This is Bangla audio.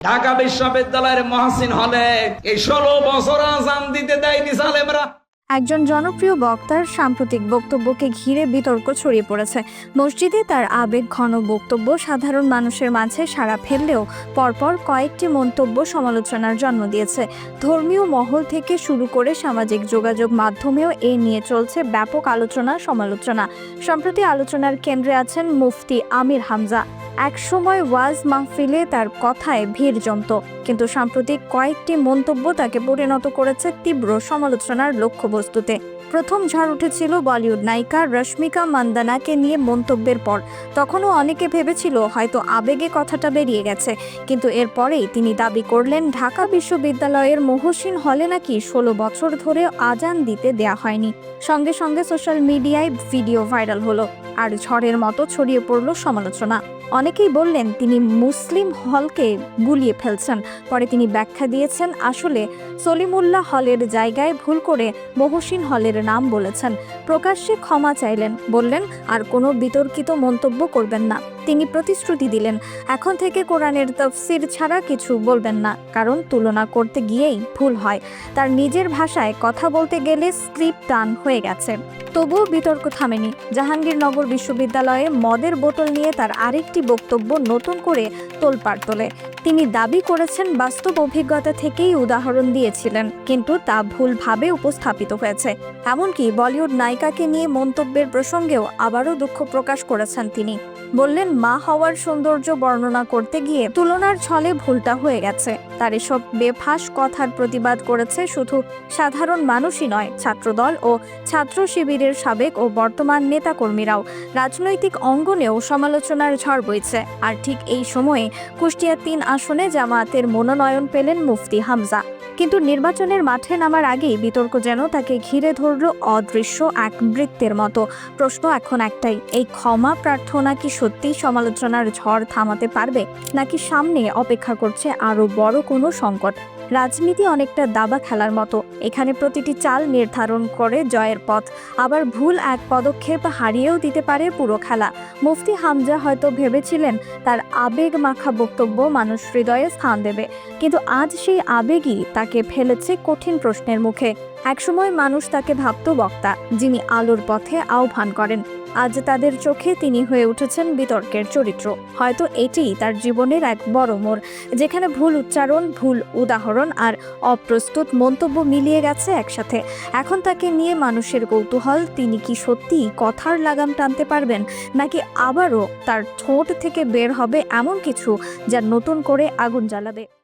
ঢাকা বিশ্ববিদ্যালয়ের মহাসিন হলে এই ষোলো বছর আজান দিতে দেয়নি সালেমরা। একজন জনপ্রিয় বক্তার সাম্প্রতিক বক্তব্যকে ঘিরে বিতর্ক ছড়িয়ে পড়েছে। মসজিদে তার আবেগ, ঘন বক্তব্য সাধারণ মানুষের মাঝে সাড়া ফেললেও পরপর কয়েকটি মন্তব্য সমালোচনার জন্ম দিয়েছে। ধর্মীয় মহল থেকে শুরু করে সামাজিক যোগাযোগ মাধ্যমেও এ নিয়ে চলছে ব্যাপক আলোচনা সমালোচনা সম্প্রতি আলোচনার কেন্দ্রে আছেন মুফতি আমির হামজা। একসময় ওয়াজ মাহফিলে তার কথায় ভিড় জমত, কিন্তু সাম্প্রতিক কয়েকটি মন্তব্য তাকে পরিণত করেছে তীব্র সমালোচনার লক্ষ্যবস্তুতে। প্রথম ঝড় উঠেছিল বলিউড নায়িকা রশ্মিকা মান্দানাকে নিয়ে মন্তব্যের পর। তখনও অনেকে ভেবেছিল হয়তো আবেগে কথাটা বেরিয়ে গেছে। কিন্তু এরপরেই তিনি দাবি করলেন, ঢাকা বিশ্ববিদ্যালয়ের মহসিন হলে নাকি ষোলো বছর ধরে আজান দিতে দেয়া হয়নি। সঙ্গে সঙ্গে সোশ্যাল মিডিয়ায় ভিডিও ভাইরাল হলো। আর ঝড়ের মতো ছড়িয়ে পড়ল সমালোচনা। অনেকেই বললেন, তিনি মুসলিম হলকে গুলিয়ে ফেলছেন। পরে তিনি ব্যাখ্যা দিয়েছেন, আসলে সলিমুল্লাহ হলের জায়গায় ভুল করে মহসিন হলের নাম বলেছেন। প্রকাশ্যে ক্ষমা চাইলেন। বললেন আর কোনো বিতর্কিত মন্তব্য করবেন না। তিনি প্রতিশ্রুতি দিলেন, এখন থেকে কোরআনের তফসির ছাড়া কিছু বলবেন না, কারণ তুলনা করতে গিয়েই ভুল হয়। তার নিজের ভাষায় কথা বলতে গেলে স্ক্রিপ্ট টান হয়ে গেছে। তবুও বিতর্ক থামেনি। জাহাঙ্গীরনগর বিশ্ববিদ্যালয়ে মদের বোতল নিয়ে তার আরেকটি বক্তব্য নতুন করে তোলপাড় তোলে। তিনি দাবি করেছেন, বাস্তব অভিজ্ঞতা থেকেই উদাহরণ দিয়েছিলেন, কিন্তু তা ভুলভাবে উপস্থাপিত হয়েছে। এমনকি বলিউড নায়িকাকে নিয়ে মন্তব্যের প্রসঙ্গেও আবারও দুঃখ প্রকাশ করেছেন তিনি। বললেন মা হওয়ার সৌন্দর্য বর্ণনা করতে গিয়ে তুলনার ছলে ভুলটা হয়ে গেছে। তার এসব বেফাস কথার প্রতিবাদ করেছে শুধু সাধারণ মানুষই নয়, ছাত্রদল ও ছাত্র শিবিরের সাবেক ও বর্তমান নেতাকর্মীরাও রাজনৈতিক অঙ্গনেও সমালোচনার ঝড় বইছে। আর ঠিক এই সময়ে কুষ্টিয়া তিন আসনে জামায়াতের মনোনয়ন পেলেন মুফতি হামজা। কিন্তু নির্বাচনের মাঠে নামার আগেই বিতর্ক যেন তাকে ঘিরে ধরল অদৃশ্য এক বৃত্তের মতো। প্রশ্ন এখন একটাই, এই ক্ষমা প্রার্থনা কি সত্যিই সমালোচনার ঝড় থামাতে পারবে নাকি সামনে অপেক্ষা করছে আরও বড় কোনো সংকট? রাজনীতি অনেকটা দাবা খেলার মতো। এখানে প্রতিটি চাল নির্ধারণ করে জয়ের পথ। আবার ভুল এক পদক্ষেপ হারিয়েও দিতে পারে পুরো খেলা। মুফতি হামজা হয়তো ভেবেছিলেন তার আবেগ মাখা বক্তব্য মানুষ হৃদয়ে স্থান দেবে। কিন্তু আজ সেই আবেগই তাকে ফেলেছে কঠিন প্রশ্নের মুখে। একসময় মানুষ তাকে ভাবত বক্তা, যিনি আলোর পথে আহ্বান করেন। আজ তাদের চোখে তিনি হয়ে উঠেছেন বিতর্কের চরিত্র। হয়তো এটিই তার জীবনের এক বড় মোড়, যেখানে ভুল উচ্চারণ, ভুল উদাহরণ আর অপ্রস্তুত মন্তব্য মিলিয়ে গেছে একসাথে। এখন তাকে নিয়ে মানুষের কৌতূহল, তিনি কি সত্যিই কথার লাগাম টানতে পারবেন, নাকি আবারও তার ঠোঁট থেকে বের হবে এমন কিছু যা নতুন করে আগুন জ্বালাবে?